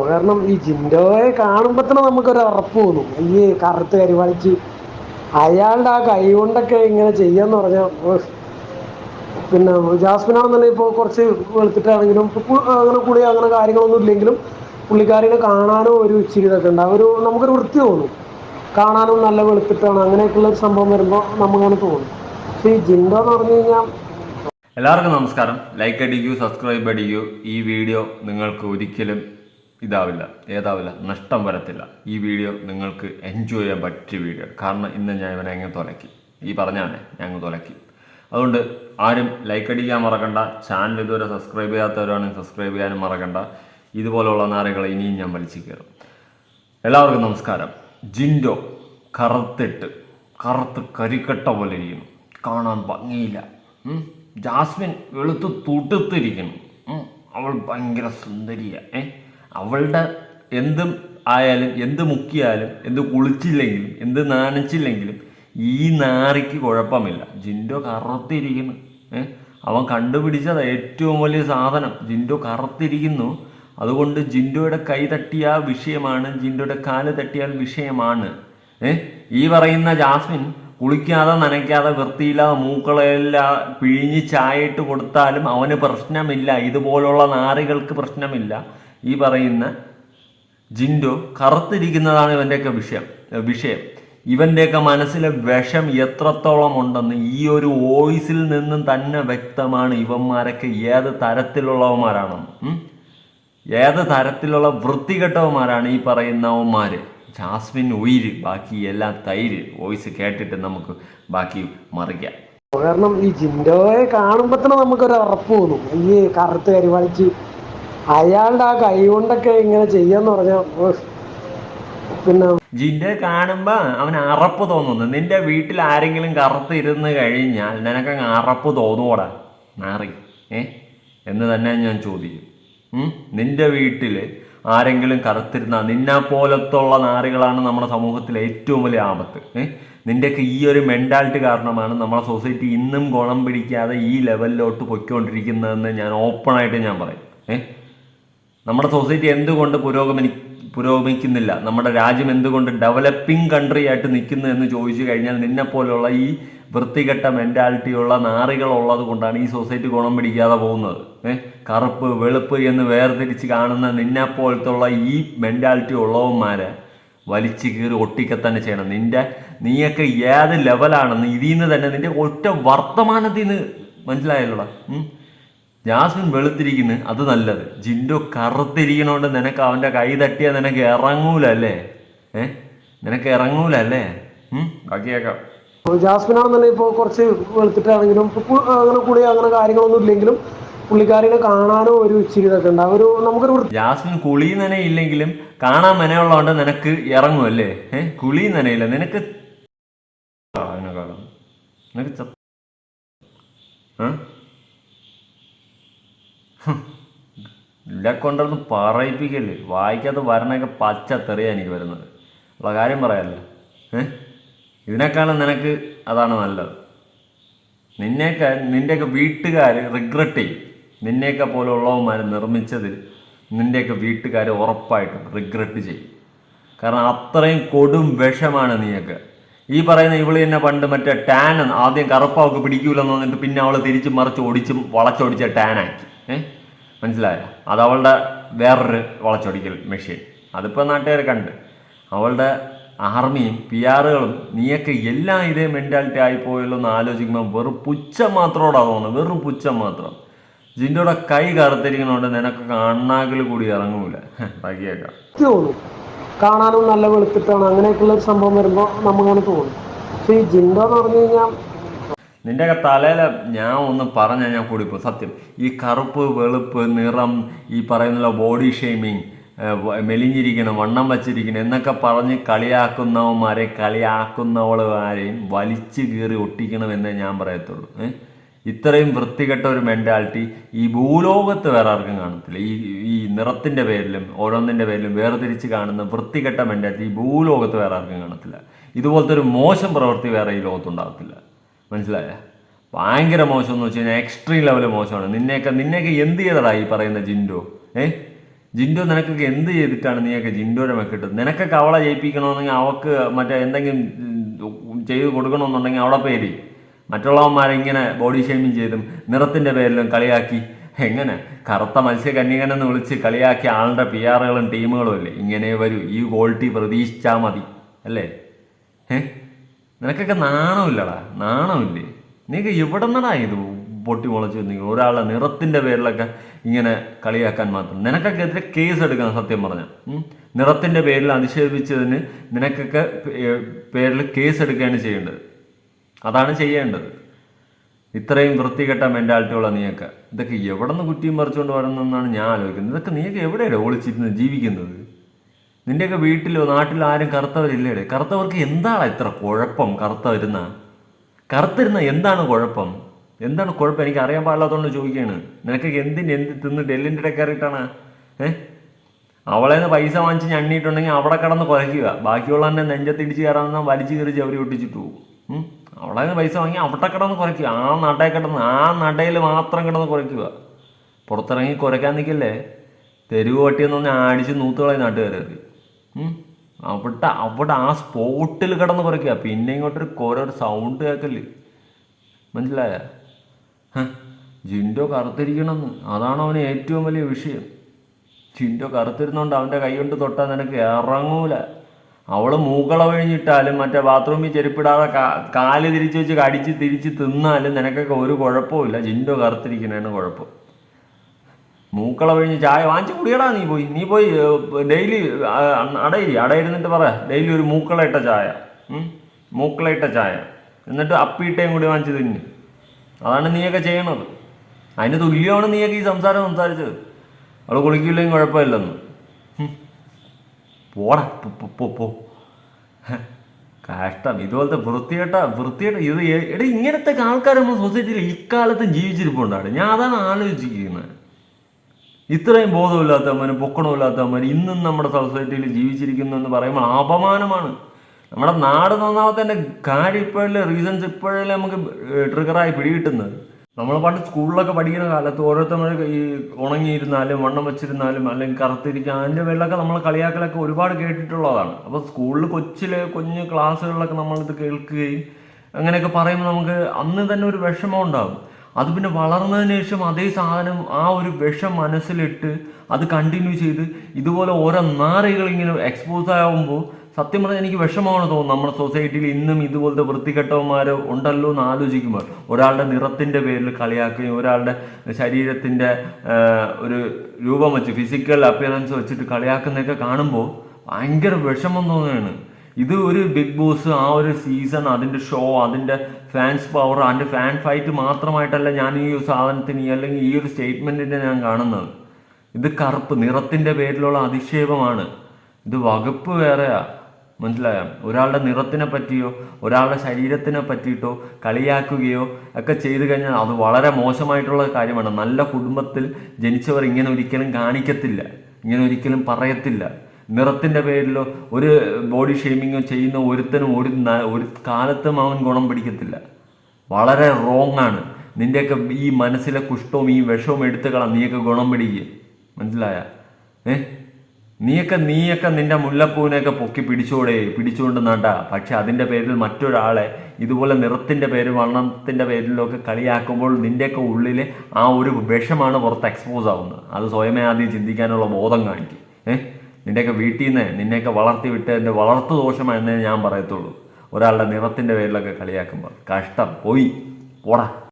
കാരണം ഈ ജിൻഡോയെ കാണുമ്പോൾ തന്നെ നമുക്കൊരു ഉറപ്പ് തോന്നും. ഈ കറുത്ത് കരിവാളിച്ച് അയാളുടെ ആ കൈ കൊണ്ടൊക്കെ ഇങ്ങനെ ചെയ്യാന്ന് പറഞ്ഞാൽ ഉഫ്. പിന്നെ ജാസ്മിനാണെന്നുണ്ടെങ്കിൽ ഇപ്പോൾ കുറച്ച് വെളുത്തിട്ടാണെങ്കിലും അങ്ങനെ കുളി അങ്ങനെ കാര്യങ്ങളൊന്നും ഇല്ലെങ്കിലും പുള്ളിക്കാരിനെ കാണാനും ഒരു ഇച്ചിരി ഇതൊക്കെ ഉണ്ട്. ഒരു നമുക്കൊരു വൃത്തി തോന്നും. കാണാനും നല്ല വെളുത്തിട്ടാണ് അങ്ങനെയൊക്കെയുള്ള ഒരു സംഭവം വരുമ്പോൾ നമുക്കങ്ങനെ തോന്നും. പക്ഷേ ഈ ജിൻഡോ എന്ന് പറഞ്ഞു കഴിഞ്ഞാൽ എല്ലാവർക്കും നമസ്കാരം. ലൈക്ക് അടിക്കൂ സബ്സ്ക്രൈബ് അടിക്കൂ. ഈ വീഡിയോ നിങ്ങൾക്ക് ഒരിക്കലും ഇതാവില്ല ഏതാവില്ല നഷ്ടം വരത്തില്ല. ഈ വീഡിയോ നിങ്ങൾക്ക് എൻജോയ് ചെയ്യാൻ പറ്റിയ വീഡിയോ കാരണം ഇന്ന് ഞാൻ ഇവനെ അങ്ങ് തുലക്കി. ഈ പറഞ്ഞാണ് ഞാൻ അങ്ങ് തുലക്കി. അതുകൊണ്ട് ആരും ലൈക്ക് അടിക്കാൻ മറക്കണ്ട. ചാനൽ ഇതുവരെ സബ്സ്ക്രൈബ് ചെയ്യാത്തവരാണെങ്കിൽ സബ്സ്ക്രൈബ് ചെയ്യാനും മറക്കണ്ട. ഇതുപോലുള്ള നാരകൾ ഇനിയും ഞാൻ വലിച്ചു കയറും. എല്ലാവർക്കും നമസ്കാരം. ജിൻഡോ കറുത്തിട്ട് കറുത്ത് കരിക്കട്ട പോലെ ഇരിക്കുന്നു. കാണാൻ ഭംഗിയില്ല. ജാസ്മിൻ വെളുത്ത് തുടുത്തിരിക്കുന്നു. അവൾ ഭയങ്കര സുന്ദരിയാണ് ഏ? അവളുടെ എന്തും ആയാലും എന്ത് മുക്കിയാലും എന്ത് കുളിച്ചില്ലെങ്കിലും എന്ത് നനച്ചില്ലെങ്കിലും ഈ നാറിക്ക് കുഴപ്പമില്ല. ജിൻഡോ കറുത്തിരിക്കുന്നു. അവൻ കണ്ടുപിടിച്ചത് ഏറ്റവും വലിയ സാധനം. ജിൻഡോ കറുത്തിരിക്കുന്നു. അതുകൊണ്ട് ജിൻഡോയുടെ കൈ തട്ടിയ വിഷയമാണ് ജിൻഡോയുടെ കാൽ തട്ടിയാൽ വിഷയമാണ്. ഏ? ഈ പറയുന്ന ജാസ്മിൻ കുളിക്കാതെ നനയ്ക്കാതെ വൃത്തിയില്ലാതെ മൂക്കളെല്ലാം പിഴിഞ്ഞ് ചായയിട്ട് കൊടുത്താലും അവന് പ്രശ്നമില്ല. ഇതുപോലുള്ള നാറികൾക്ക് പ്രശ്നമില്ല. ഈ പറയുന്ന ജിൻഡോ കറുത്തിരിക്കുന്നതാണ് ഇവന്റെയൊക്കെ വിഷയം വിഷയം. ഇവന്റെയൊക്കെ മനസ്സിലെ വിഷം എത്രത്തോളം ഉണ്ടെന്ന് ഈ ഒരു വോയിസിൽ നിന്നും തന്നെ വ്യക്തമാണ് ഇവന്മാരൊക്കെ ഏത് തരത്തിലുള്ളവന്മാരാണെന്ന്. ഏത് തരത്തിലുള്ള വൃത്തികെട്ടവന്മാരാണ് ഈ പറയുന്നവന്മാർ ജാസ്മിൻ ഉയിര് ബാക്കി എല്ലാം തൈര്. വോയിസ് കേട്ടിട്ട് നമുക്ക് ബാക്കി മറിക്കാം. കാരണം ഈ ജിൻഡോയെ കാണുമ്പോൾ തന്നെ നമുക്കൊരു ഉറപ്പ് തോന്നും. ഈ കറുത്ത് കരിവാളിച്ച് അയാളുടെ ആ കൈ കൊണ്ടൊക്കെ ഇങ്ങനെ ചെയ്യാന്ന് പറഞ്ഞാൽ പിന്നെ ജിന്റെ കാണുമ്പോ അവൻ അറപ്പ് തോന്നുന്നു. നിന്റെ വീട്ടിൽ ആരെങ്കിലും കറുത്ത് ഇരുന്ന് കഴിഞ്ഞാൽ നിനക്കങ്ങ് അറപ്പ് തോന്നുവോടാ മാറി. ഏ? എന്ന് തന്നെ ഞാൻ ചോദിക്കും. നിന്റെ വീട്ടിൽ ആരെങ്കിലും കറുത്തിരുന്ന നിന്നെ പോലത്തുള്ള നാറികളാണ് നമ്മുടെ സമൂഹത്തിലെ ഏറ്റവും വലിയ ആപത്ത്. ഏ? നിന്റെയൊക്കെ ഈ ഒരു മെന്റാലിറ്റി കാരണമാണ് നമ്മുടെ സൊസൈറ്റി ഇന്നും ഗുണം പിടിക്കാതെ ഈ ലെവലിലോട്ട് പൊയ്ക്കൊണ്ടിരിക്കുന്നതെന്ന് ഞാൻ ഓപ്പണായിട്ട് ഞാൻ പറയും. ഏ? നമ്മുടെ സൊസൈറ്റി എന്തുകൊണ്ട് പുരോഗമനി പുരോഗമിക്കുന്നില്ല? നമ്മുടെ രാജ്യം എന്തുകൊണ്ട് ഡെവലപ്പിംഗ് കൺട്രി ആയിട്ട് നിൽക്കുന്നു എന്ന് ചോദിച്ചു കഴിഞ്ഞാൽ നിന്നെ പോലെയുള്ള ഈ വൃത്തികെട്ട മെന്റാലിറ്റിയുള്ള നാറികൾ ഉള്ളത് കൊണ്ടാണ് ഈ സൊസൈറ്റി ഗുണം പിടിക്കാതെ പോകുന്നത്. ഏഹ് കറുപ്പ് വെളുപ്പ് എന്ന് വേർതിരിച്ച് കാണുന്ന നിന്നെ പോലത്തുള്ള ഈ മെന്റാലിറ്റി ഉള്ളവന്മാരെ വലിച്ചു കീറി ഒട്ടിക്ക തന്നെ ചെയ്യണം. നിന്റെ നീയൊക്കെ ഏത് ലെവലാണെന്ന് ഇതിൽ നിന്ന് തന്നെ നിന്റെ ഒറ്റ വർത്തമാനത്തിൽ നിന്ന് മനസ്സിലായല്ലോടാ? ജാസ്മിൻ വെളുത്തിരിക്കുന്നു അത് നല്ലത്. ജിൻഡോ കറുത്തിരിക്കണോണ്ട് നിനക്ക് അവന്റെ കൈ തട്ടിയാൽ നിനക്ക് ഇറങ്ങൂല അല്ലേ ഏ? നിനക്ക് ഇറങ്ങൂല അല്ലേ ബാക്കിയേക്കാം ജാസ്മിനാണെന്നുണ്ടെങ്കിൽ ഇപ്പോൾ കുറച്ച് വെളുത്തിട്ടാണെങ്കിലും അങ്ങനെ കുളി അങ്ങനെ കാര്യങ്ങളൊന്നും ഇല്ലെങ്കിലും പുള്ളിക്കാരിനെ കാണാനും ഒരു ഇച്ചിരി ഇതൊക്കെ ഉണ്ട്. ഒരു നമുക്കൊരു ജാസ്മിൻ കുളി നനയില്ലെങ്കിലും കാണാൻ മെനയുള്ളതുകൊണ്ട് നിനക്ക് ഇറങ്ങും അല്ലേ ഏ? കുളി നനയില്ല. നിനക്ക് നിനക്ക് ചത്ത ഏ? ഹും. ഇല്ല കൊണ്ടൊന്നും പറയിപ്പിക്കല്ലേ? വായിക്കാത്ത വരണൊക്കെ പച്ച തെറിയാ എനിക്ക് വരുന്നത്. ഉള്ള കാര്യം പറയാമല്ലോ ഏഹ് ഇതിനേക്കാളും നിനക്ക് അതാണ് നല്ലത്. നിന്നെയൊക്കെ നിന്റെയൊക്കെ വീട്ടുകാർ റിഗ്രറ്റ് ചെയ്യും. നിന്നെയൊക്കെ പോലുള്ളവന്മാർ നിർമ്മിച്ചതിൽ നിന്റെയൊക്കെ വീട്ടുകാർ ഉറപ്പായിട്ടും റിഗ്രറ്റ് ചെയ്യും. കാരണം അത്രയും കൊടും വിഷമാണ് നീയൊക്കെ. ഈ പറയുന്ന ഇവൾ തന്നെ പണ്ട് മറ്റേ ടാൻ ആദ്യം കറുപ്പാവൊക്കെ പിടിക്കൂലെന്ന് പറഞ്ഞിട്ട് പിന്നെ അവളെ തിരിച്ചും മറിച്ച് ഒടിച്ചും വളച്ചൊടിച്ച ടാനാക്കി ഏഹ് മനസ്സിലായ? അത് അവളുടെ വേറൊരു വളച്ചൊടിക്കൽ മെഷീൻ. അതിപ്പോൾ നാട്ടുകാർ കണ്ട്. അവളുടെ ആർമിയും പി ആറുകളും നീയൊക്കെ എല്ലാം ഇതേ മെന്റാലിറ്റി ആയിപ്പോയല്ലോ എന്ന് ആലോചിക്കുമ്പോൾ വെറും പുച്ഛം മാത്രമോടാ തോന്നുന്നത്. വെറും പുച്ഛം മാത്രം. ജിൻഡോടെ കൈ കറുത്തിരിക്കണോണ്ട് നിനക്ക് അണ്ണാക്കിൽ കൂടി ഇറങ്ങൂല. ബാക്കിയേക്കാം കാണാനും നല്ല വെളുത്തിട്ടാണ്. അങ്ങനെയൊക്കെയുള്ള ഒരു സംഭവം വരുമ്പോൾ നമുക്കങ്ങനെ തോന്നും. പക്ഷേ ഈ ജിൻഡോ എന്ന് പറഞ്ഞു കഴിഞ്ഞാൽ നിന്റെയൊക്കെ തലയില ഞാൻ ഒന്ന് പറഞ്ഞാൽ ഞാൻ കൂടിപ്പോ സത്യം. ഈ കറുപ്പ് വെളുപ്പ് നിറം ഈ പറയുന്ന ബോഡി ഷെയ്മിങ് മെലിഞ്ഞിരിക്കണം വണ്ണം വച്ചിരിക്കണം എന്നൊക്കെ പറഞ്ഞ് കളിയാക്കുന്നവന്മാരെ കളിയാക്കുന്നവളുമാരെയും വലിച്ചു കീറി ഒട്ടിക്കണമെന്നേ ഞാൻ പറയത്തുള്ളൂ. ഇത്രയും വൃത്തികെട്ട ഒരു മെന്റാലിറ്റി ഈ ഭൂലോകത്ത് വേറെ ആർക്കും കാണത്തില്ല. ഈ ഈ നിറത്തിന്റെ പേരിലും ഓരോന്നിന്റെ പേരിലും വേർതിരിച്ച് കാണുന്ന വൃത്തികെട്ട മെന്റാലിറ്റി ഈ ഭൂലോകത്ത് വേറെ ആർക്കും കാണത്തില്ല. ഇതുപോലത്തെ ഒരു മോശം പ്രവൃത്തി വേറെ ഈ ലോകത്തുണ്ടാകത്തില്ല. മനസ്സിലായ ഭയങ്കര മോശം എന്ന് വെച്ച് കഴിഞ്ഞാൽ എക്സ്ട്രീം ലെവൽ മോശമാണ്. നിന്നെയൊക്കെ നിന്നെയൊക്കെ എന്ത് ചെയ്തടാ ഈ പറയുന്ന ജിൻഡോ? ഏ? ജിൻഡോ നിനക്കൊക്കെ എന്ത് ചെയ്തിട്ടാണ് നീയൊക്കെ ജിൻഡോയുടെ മെക്കിട്ടത് നിനക്കൊക്കെ അവളെ ജയിപ്പിക്കണമെന്നെങ്കിൽ അവൾക്ക് മറ്റേ എന്തെങ്കിലും ചെയ്ത് കൊടുക്കണമെന്നുണ്ടെങ്കിൽ അവളെ പേര് മറ്റുള്ളവന്മാരെ ഇങ്ങനെ ബോഡി ഷേമിങ് ചെയ്തും നിറത്തിന്റെ പേരിലും കളിയാക്കി. എങ്ങനെ? കറുത്ത മത്സ്യകന്യകനെന്ന് വിളിച്ച് കളിയാക്കിയ ആളുടെ പി ആറുകളും ടീമുകളും അല്ലേ? ഇങ്ങനെ വരൂ. ഈ ക്വാളിറ്റി പ്രതീക്ഷിച്ചാൽ മതി. അല്ലേ? ഏ? നിനക്കൊക്കെ നാണമില്ലടാ നാണമില്ലേ? നീക്ക് എവിടെ നിന്നടാ ഇത് പൊട്ടി മുളച്ച് നീ ഒരാളെ നിറത്തിന്റെ പേരിലൊക്കെ ഇങ്ങനെ കളിയാക്കാൻ മാത്രം. നിനക്കൊക്കെ എതിരെ കേസ് എടുക്കണം സത്യം പറഞ്ഞാൽ നിറത്തിന്റെ പേരിൽ അധിക്ഷേപിച്ചതിന് നിനക്കൊക്കെ പേരിൽ കേസ് എടുക്കുകയാണ് ചെയ്യേണ്ടത്. അതാണ് ചെയ്യേണ്ടത്. ഇത്രയും വൃത്തികെട്ട മെന്റാലിറ്റിയുള്ള നീയൊക്കെ. ഇതൊക്കെ എവിടെ നിന്ന് കുറ്റിയും പറിച്ചുകൊണ്ട് വരണമെന്നാണ് ഞാൻ ആലോചിക്കുന്നത്. ഇതൊക്കെ നീയൊക്കെ എവിടെയാണ് ഒളിച്ചിരുന്ന് ജീവിക്കുന്നത്? നിന്റെയൊക്കെ വീട്ടിലോ നാട്ടിലോ ആരും കറുത്തവരില്ലേടെ? കറുത്തവർക്ക് എന്താണ് ഇത്ര കുഴപ്പം കറുത്ത വരുന്ന കറുത്തിരുന്ന എന്താണ് കുഴപ്പം? എന്താണ് കുഴപ്പം? എനിക്ക് അറിയാൻ പാടില്ലാത്തതുകൊണ്ട് ചോദിക്കുകയാണ് നിനക്ക് എന്തിന് എന്ത് തിന്ന് ഡെല്ലിന്റെ ഇടയിൽ കയറിയിട്ടാണ്? ഏ? അവളെ നിന്ന് പൈസ വാങ്ങിച്ച് ഞണ്ണിയിട്ടുണ്ടെങ്കിൽ അവിടെ കിടന്ന് കുലയ്ക്കുക. ബാക്കിയുള്ള തന്നെ നെഞ്ചത്തിടിച്ച് കയറാമെന്നാൽ വലിച്ചു കയറി ചവരി ഒട്ടിച്ചിട്ട് പോകും. നിന്ന് പൈസ വാങ്ങി അവിടെ കിടന്ന് കുറയ്ക്കുക ആ നടയിൽ കിടന്ന് ആ നടയിൽ മാത്രം കിടന്ന് കുറയ്ക്കുക പുറത്തിറങ്ങി കുരയ്ക്കാൻ നിൽക്കില്ലേ? തെരുവ് പട്ടിയെന്ന് പറഞ്ഞാൽ അടിച്ച് നൂത്തുകളായി നാട്ടുകാരത് അവിടെ അവിടെ ആ സ്പോട്ടിൽ കിടന്ന് കുറയ്ക്കുക. പിന്നെ ഇങ്ങോട്ടൊരു കുര സൗണ്ട് കേൾക്കൽ മനസ്സിലായ? ജിൻഡോ കറുത്തിരിക്കണമെന്ന്. അതാണ് അവന് ഏറ്റവും വലിയ വിഷയം. ചിൻഡോ കറുത്തിരുന്നോണ്ട് അവന്റെ കൈ കൊണ്ട് തൊട്ടാൽ നിനക്ക് ഇറങ്ങൂല. അവൾ മൂക്കള കഴിഞ്ഞിട്ടാലും മറ്റേ ബാത്റൂമിൽ ചെരുപ്പിടാതെ കാൽ തിരിച്ച് വെച്ച് കടിച്ച് തിരിച്ച് തിന്നാലും നിനക്കൊക്കെ ഒരു കുഴപ്പമില്ല ജിൻഡോ കറുത്തിരിക്കണേന്ന് കുഴപ്പം. മൂക്കള കഴിഞ്ഞ് ചായ വാങ്ങിച്ച് കുടിയടാ നീ പോയി. നീ പോയി ഡെയിലി അടയിരി അടയിരുന്നിട്ട് പറ. ഡെയിലി ഒരു മൂക്കളയിട്ട ചായ. മൂക്കള മൂക്കളയിട്ട ചായ. എന്നിട്ട് അപ്പിയിട്ടേം കൂടി വാങ്ങിച്ച് തിന്ന്. അതാണ് നീയൊക്കെ ചെയ്യണത്. അതിന് തുല്യമാണ് നീയൊക്കെ ഈ സംസാരം സംസാരിച്ചത്. അവൾ കുളിക്കില്ലെങ്കിൽ കുഴപ്പമില്ലെന്ന്. പോടാ പോ, കഷ്ടം. ഇതുപോലത്തെ വൃത്തികെട്ട വൃത്തികെട്ട ഇത് എടാ ഇങ്ങനത്തെ ആൾക്കാർ നമ്മുടെ സൊസൈറ്റിയിൽ ഇക്കാലത്തും ജീവിച്ചിരിപ്പുണ്ടാണ് ഞാൻ അതാണ് ആലോചിക്കുന്നത് ഇത്രയും ബോധമില്ലാത്തവന്മാരും പൊക്കണമില്ലാത്തവന്മാർ ഇന്നും നമ്മുടെ സൊസൈറ്റിയിൽ ജീവിച്ചിരിക്കുന്നു എന്ന് പറയുമ്പോൾ അപമാനമാണ്. നമ്മുടെ നാട് നന്നാമത്തതിന്റെ കാര്യം ഇപ്പോഴല്ലേ റീസൺസ് ഇപ്പോഴല്ലേ നമുക്ക് ട്രിഗറായി പിടികിട്ടുന്നത്. നമ്മൾ പണ്ട് സ്കൂളിലൊക്കെ പഠിക്കുന്ന കാലത്ത് ഓരോരുത്തർ ഈ ഉണങ്ങിയിരുന്നാലും വണ്ണം വെച്ചിരുന്നാലും അല്ലെങ്കിൽ കറുത്തിരിക്കാൻ അതിന്റെ പേരിലൊക്കെ നമ്മൾ കളിയാക്കലൊക്കെ ഒരുപാട് കേട്ടിട്ടുള്ളതാണ്. അപ്പോൾ സ്കൂളിൽ കൊച്ചിലെ കുഞ്ഞു ക്ലാസ്സുകളിലൊക്കെ നമ്മളിത് കേൾക്കുകയും അങ്ങനെയൊക്കെ പറയുമ്പോൾ നമുക്ക് അന്ന് തന്നെ ഒരു വിഷമം ഉണ്ടാകും. അത് പിന്നെ വളർന്നതിന് ശേഷം അതേ സാധനം ആ ഒരു വിഷം മനസ്സിലിട്ട് അത് കണ്ടിന്യൂ ചെയ്ത് ഇതുപോലെ ഓരോ നാറികൾ ഇങ്ങനെ എക്സ്പോസ് ആകുമ്പോൾ സത്യം പറഞ്ഞാൽ എനിക്ക് വിഷമമാണ് തോന്നുന്നത് നമ്മുടെ സൊസൈറ്റിയിൽ ഇന്നും ഇതുപോലത്തെ വൃത്തികെട്ടവന്മാർ ഉണ്ടല്ലോ എന്ന് ആലോചിക്കുമ്പോൾ. ഒരാളുടെ നിറത്തിന്റെ പേരിൽ കളിയാക്കുകയും ഒരാളുടെ ശരീരത്തിന്റെ ഒരു രൂപം വെച്ച് ഫിസിക്കൽ അപ്പിയറൻസ് വെച്ചിട്ട് കളിയാക്കുന്നതൊക്കെ കാണുമ്പോൾ ഭയങ്കര വിഷമം തോന്നുകയാണ്. ഇത് ഒരു ബിഗ് ബോസ് ആ ഒരു സീസൺ അതിന്റെ ഷോ അതിന്റെ ഫാൻസ് പവർ അതിന്റെ ഫാൻ ഫൈറ്റ് മാത്രമായിട്ടല്ല ഞാൻ ഈ ഒരു സാധനത്തിന് അല്ലെങ്കിൽ ഈ ഒരു സ്റ്റേറ്റ്മെന്റിനെ ഞാൻ കാണുന്നത്. ഇത് കറുപ്പ് നിറത്തിന്റെ പേരിലുള്ള അധിക്ഷേപമാണ്. ഇത് വകുപ്പ് വേറെയാ. മനസ്സിലായോ? ഒരാളുടെ നിറത്തിനെ പറ്റിയോ ഒരാളുടെ ശരീരത്തിനെ പറ്റിയിട്ടോ കളിയാക്കുകയോ ഒക്കെ ചെയ്തു കഴിഞ്ഞാൽ അത് വളരെ മോശമായിട്ടുള്ള കാര്യമാണ്. നല്ല കുടുംബത്തിൽ ജനിച്ചവർ ഇങ്ങനെ ഒരിക്കലും കാണിക്കത്തില്ല. ഇങ്ങനെ ഒരിക്കലും പറയത്തില്ല. നിറത്തിന്റെ പേരിലോ ഒരു ബോഡി ഷെയ്മിങ്ങോ ചെയ്യുന്ന ഒരുത്തനും ഒരു ഒരു കാലത്തും അവൻ ഗുണം പിടിക്കത്തില്ല. വളരെ റോങ് ആണ്. നിന്റെയൊക്കെ ഈ മനസ്സിലെ കുഷ്ടവും ഈ വിഷവും എടുത്തു കളാം നീയൊക്കെ ഗുണം പിടിക്കുക മനസ്സിലായ? ഏ? നീയൊക്കെ നീയൊക്കെ നിന്റെ മുല്ലപ്പൂവിനെയൊക്കെ പൊക്കി പിടിച്ചോടെ പിടിച്ചുകൊണ്ട് നട. പക്ഷെ അതിന്റെ പേരിൽ മറ്റൊരാളെ ഇതുപോലെ നിറത്തിന്റെ പേര് വർണത്തിന്റെ പേരിലൊക്കെ കളിയാക്കുമ്പോൾ നിന്റെയൊക്കെ ഉള്ളിലെ ആ ഒരു വിഷമാണ് പുറത്ത് എക്സ്പോസ് ആവുന്നത്. അത് സ്വയമേ ആദ്യം ചിന്തിക്കാനുള്ള ബോധം കാണിക്കും. ഏഹ് നിന്റെയൊക്കെ വീട്ടിൽ നിന്ന് നിന്നെയൊക്കെ വളർത്തി വിട്ടതിന്റെ വളർത്തു ദോഷമെന്നേ ഞാൻ പറയത്തുള്ളൂ. ഒരാളുടെ നിറത്തിന്റെ പേരിലൊക്കെ കളിയാക്കുമ്പോൾ. കഷ്ടം. പോയി. പോടാ.